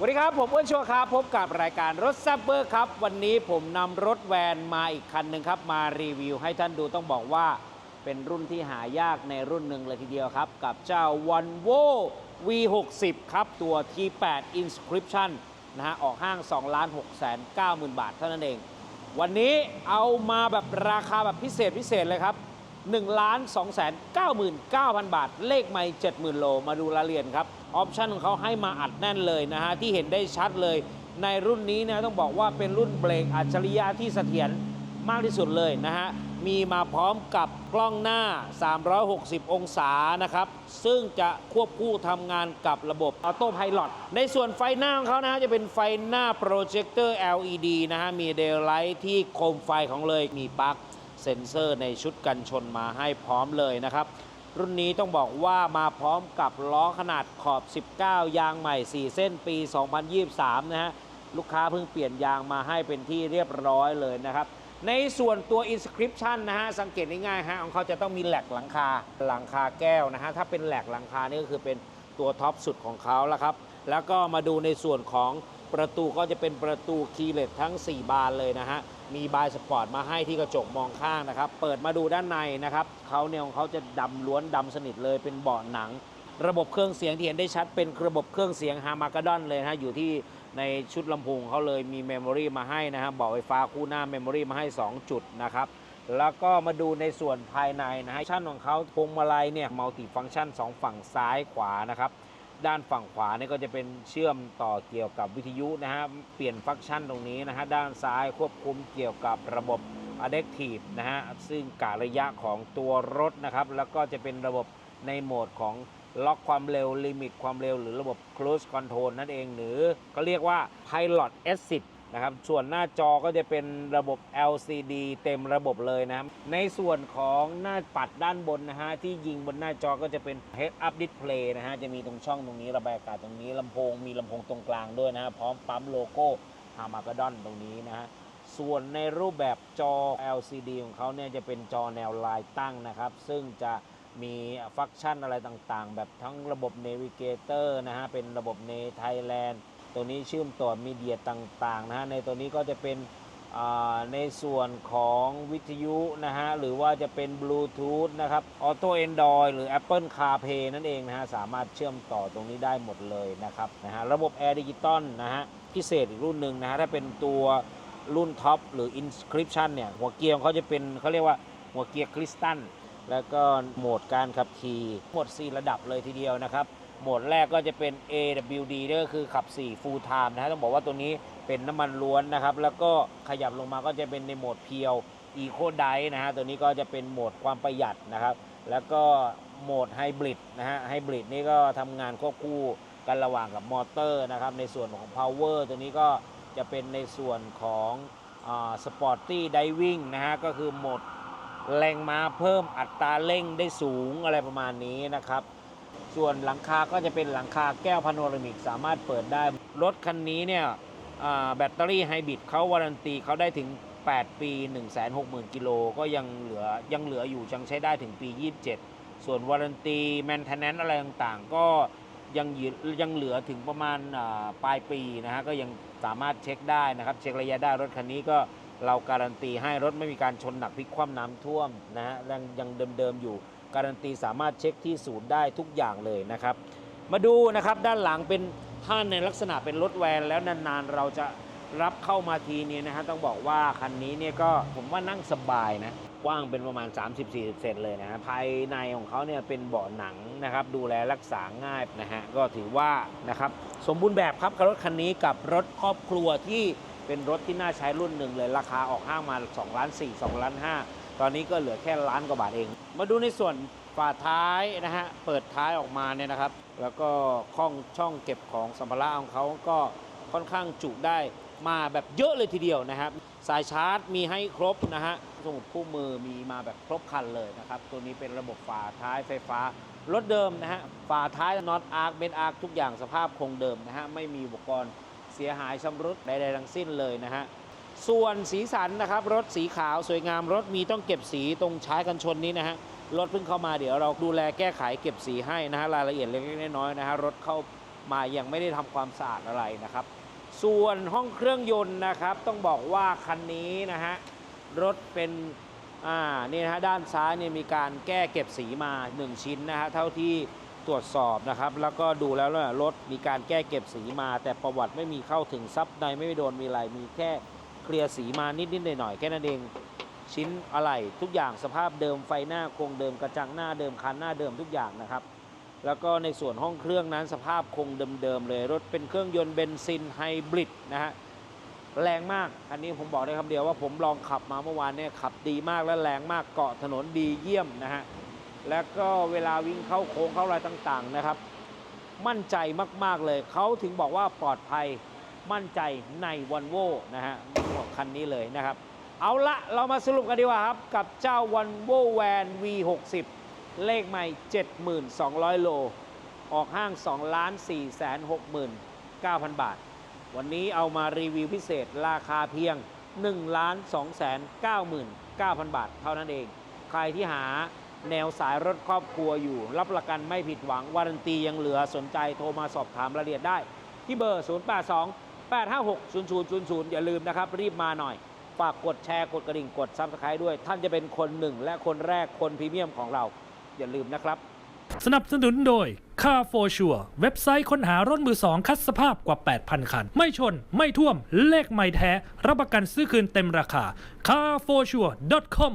สวัสดีครับ ผมอ้วนชัวร์ครับพบกับรายการรถแซับเบอร์ครับ วันนี้ผมนำรถแวนมาอีกคันหนึ่งครับ มารีวิวให้ท่านดูต้องบอกว่าเป็นรุ่นที่หายากในรุ่นหนึ่งเลยทีเดียวครับ กับเจ้า Volvo V60 ครับ ตัว T8 Inscription นะฮะ ออกห้าง2ล้าน6แสน9หมื่นบาทเท่านั้นเอง วันนี้เอามาแบบราคาแบบพิเศษพิเศษเลยครับ 1ล้าน2แสน99,000 บาท เลขไม่70,000 โล มาดูรายละเอียดครับ ออปชั่นของเขาให้มาอัดแน่นเลยนะฮะ ที่เห็นได้ชัดเลย ในรุ่นนี้นะต้องบอกว่าเป็นรุ่นเบรกอัจฉริยะที่เสถียรมากที่สุดเลยนะฮะ มีมาพร้อมกับกล้องหน้า 360 องศานะครับ ซึ่งจะควบคู่ทำงานกับระบบออโต้พ l o t ในส่วนไฟหน้าของเขานะฮะจะเป็นไฟหน้าโปรเจคเตอร์ LED นะฮะ มีเดลไลท์ที่โคมไฟของเลยมีปลั๊ก เซ็นเซอร์ในชุดกันชนมาให้พร้อมเลยนะครับ รุ่นนี้ต้องบอกว่ามาพร้อมกับล้อขนาดขอบ 19 ยางใหม่ 4 เส้นปี 2023 นะฮะลูกค้าเพิ่งเปลี่ยนยางมาให้เป็นที่เรียบร้อยเลยนะครับ ในส่วนตัว Inscription นะฮะสังเกตง่ายๆฮะของเขาจะต้องมีแหลกหลังคาหลังคาแก้วนะฮะถ้าเป็นแหลกหลังคานี่ก็คือเป็นตัวท็อปสุดของเขาแล้วครับแล้วก็มาดูในส่วนของ ประตูก็จะเป็นประตูคีเลสทั้ง 4 บานเลยนะฮะ มีบายสปอร์ตมาให้ที่กระจกมองข้างนะครับ เปิดมาดูด้านในนะครับเขาเนี่ยของเขาจะดำล้วนดำสนิทเลยเป็นเบาะหนัง ระบบเครื่องเสียงที่เห็นได้ชัดเป็นระบบเครื่องเสียงฮามากาดอนเลยนะฮะอยู่ที่ในชุดลำโพงเขาเลยมีเมมโมรีมาให้นะฮะเบาะไฟฟ้าคู่หน้าเมมโมรีมาให้ 2 จุดนะครับแล้วก็มาดูในส่วนภายในนะฮะชั่นของเขาพวงมาลัยเนี่ยมัลติฟังก์ชัน 2 ฝั่งซ้ายขวานะครับ ด้านฝั่งขวาเนี่ยก็จะเป็นเชื่อมต่อเกี่ยวกับวิทยุนะฮะเปลี่ยนฟังก์ชันตรงนี้นะฮะด้านซ้ายควบคุมเกี่ยวกับระบบ Adaptive นะฮะซึ่งกะระยะของตัวรถนะครับ แล้วก็จะเป็นระบบในโหมดของล็อกความเร็วลิมิตความเร็ว หรือระบบ Cruise Control นั่นเอง หรือก็เรียกว่า Pilot Assist นะครับ ส่วนหน้าจอก็จะเป็นระบบ LCD เต็มระบบเลยนะครับ ในส่วนของหน้าปัดด้านบนนะฮะ ที่ยิงบนหน้าจอก็จะเป็น Head Up Display นะฮะ จะมีตรงช่องตรงนี้ระบายอากาศตรงนี้ลำโพงมีลำโพงตรงกลางด้วยนะฮะ พร้อมปั๊มโลโก้ฮามากาดอนตรงนี้นะฮะ ส่วนในรูปแบบจอ LCD ของเขาเนี่ยจะเป็นจอแนวลายตั้งนะครับ ซึ่งจะมีฟังก์ชันอะไรต่างๆ แบบทั้งระบบ Navigator นะฮะ เป็นระบบในไทยแลนด์ ตัวนี้เชื่อมต่อมีเดียต่างๆนะฮะในตัวนี้ก็จะเป็นในส่วนของวิทยุนะฮะหรือว่าจะเป็นบลูทูธนะครับ Auto Android หรือ Apple CarPlay นั่นเองนะฮะสามารถเชื่อมต่อตรงนี้ได้หมดเลยนะครับนะฮะระบบ Air Digital นะฮะพิเศษอีกรุ่นหนึ่งนะฮะถ้าเป็นตัวรุ่นท็อปหรือ Inscription เนี่ยหัวเกียร์ของเขาจะเป็นเขาเรียกว่าหัวเกียร์คริสตัลแล้วก็โหมดการขับขี่หมด 4 ระดับเลยทีเดียวนะครับ โหมดแรกก็จะเป็น AWD นี่ก็คือขับ 4 full time นะฮะต้องบอกว่าตัวนี้เป็นน้ำมันล้วนนะครับ แล้วก็ขยับลงมาก็จะเป็นในโหมดเพียว Eco d i นะฮะตัวนี้ก็จะเป็นโหมดความประหยัดนะครับ แล้วก็โหมดไฮบริดนะฮะไฮบริดนี่ก็ทำงานควบคู่กันระหว่างกับมอเตอร์นะครับ ในส่วนของ power ตัวนี้ก็จะเป็นในส่วนของสปอร์ตี้ไดวิ่งนะฮะก็คือโหมดแรงม้าเพิ่มอัตราเร่งได้สูงอะไรประมาณนี้นะครับ ส่วนหลังคาก็จะเป็นหลังคาแก้วพาโนรามิกสามารถเปิดได้ รถคันนี้เนี่ยแบตเตอรี่ไฮบริดเขาวารันตีเขาได้ถึง 8 ปี 160,000 กิโลก็ยังเหลือยังเหลืออยู่ยังใช้ได้ถึงปี 27 ส่วนวารันตีแมนเทนแนนอะไรต่างๆ ก็ยังยังเหลือถึงประมาณปลายปีนะฮะก็ยังสามารถเช็คได้นะครับ เช็คระยะได้รถคันนี้ก็เราการันตีให้รถไม่มีการชนหนักพลิกคว่ำน้ำท่วมนะฮะยังยังเดิมๆอยู่ การันตีสามารถเช็คที่ศูนย์ได้ทุกอย่างเลยนะครับ มาดูนะครับด้านหลังเป็นท่านในลักษณะเป็นรถแวนแล้วนานๆ เราจะรับเข้ามาทีนี้นะฮะต้องบอกว่าคันนี้เนี่ยก็ผมว่านั่งสบายนะกว้างเป็นประมาณ 30-40 เซนเลยนะฮะภายในของเขาเนี่ยเป็นเบาะหนังนะครับ ดูแลรักษาง่ายนะฮะก็ถือว่านะครับสมบูรณ์แบบครับกับรถคันนี้กับรถครอบครัวที่เป็นรถที่น่าใช้รุ่นหนึ่งเลยราคาออกห้างมา2ล้าน4 2ล้าน5ตอนนี้ก็เหลือแค่ล้านกว่าบาทเอง มาดูในส่วนฝาท้ายนะฮะ เปิดท้ายออกมาเนี่ยนะครับ แล้วก็ช่องช่องเก็บของสัมภาระของเขาก็ค่อนข้างจุได้มาแบบเยอะเลยทีเดียวนะครับ สายชาร์จมีให้ครบนะฮะสมุดคู่มือมีมาแบบครบคันเลยนะครับ ตัวนี้เป็นระบบฝาท้ายไฟฟ้ารถเดิมนะฮะ ฝาท้ายน็อตอาร์คเบนอาร์คทุกอย่างสภาพคงเดิมนะฮะ ไม่มีอุปกรณ์เสียหายชำรุดใดๆทั้งสิ้นเลยนะฮะ ส่วนสีสันนะครับ รถสีขาวสวยงามรถมีต้องเก็บสีตรงใช้กันชนนี้นะฮะรถเพิ่งเข้ามาเดี๋ยวเราดูแลแก้ไขเก็บสีให้นะฮะรายละเอียดเล็กๆน้อยๆนะฮะรถเข้ามายังไม่ได้ทำความสะอาดอะไรนะครับ ส่วนห้องเครื่องยนต์นะครับ ต้องบอกว่าคันนี้นะฮะรถเป็นอ่านี่นะฮะด้านซ้ายเนี่ยมีการแก้เก็บสีมา 1 ชิ้นนะฮะเท่าที่ตรวจสอบนะครับ แล้วก็ดูแล้วเนี่ยรถมีการแก้เก็บสีมา แต่ประวัติไม่มีเข้าถึงซับในไม่โดนมีอะไรมีแค่ เคลียร์สีมานิดๆหน่อยๆแค่นั้นเอง ชิ้นอะไรทุกอย่างสภาพเดิมไฟหน้าโครงเดิมกระจังหน้าเดิมคันหน้าเดิมทุกอย่างนะครับ แล้วก็ในส่วนห้องเครื่องนั้นสภาพคงเดิมๆเลย รถเป็นเครื่องยนต์เบนซินไฮบริดนะฮะแรงมากอันนี้ผมบอกได้คำเดียวว่าผมลองขับมาเมื่อวานเนี่ยขับดีมากและแรงมากเกาะถนนดีเยี่ยมนะฮะแล้วก็เวลาวิ่งเข้าโค้งเข้าอะไรต่างๆนะครับ มั่นใจมากๆเลยเขาถึงบอกว่าปลอดภัย มั่นใจในวันโวนะฮะคันนี้เลยนะครับ เอาละเรามาสรุปกันดีกว่าครับ กับเจ้าวันโวแวน V60 เลขใหม่ 7,200 โล ออกห้าง 2,469,000 บาท วันนี้เอามารีวิวพิเศษราคาเพียง 1,299,000 บาท เท่านั้นเอง ใครที่หาแนวสายรถครอบครัวอยู่ รับประกันไม่ผิดหวังวารันตียังเหลือสนใจโทรมาสอบถามรายละเอียดได้ ที่เบอร์ 082 856 0000 อย่าลืมนะครับ รีบมาหน่อย ฝากกดแชร์กดกระดิ่งกดซับสไครต์ด้วย ท่านจะเป็นคนหนึ่ง และคนแรกคนพรีเมียมของเรา อย่าลืมนะครับ สนับสนุนโดย Car for Sure เว็บไซต์ค้นหารถมือสองคัดสภาพกว่า 8,000 คัน ไม่ชน ไม่ท่วม เลขไม่แท้ รับประกันซื้อคืนเต็มราคา carforsure.com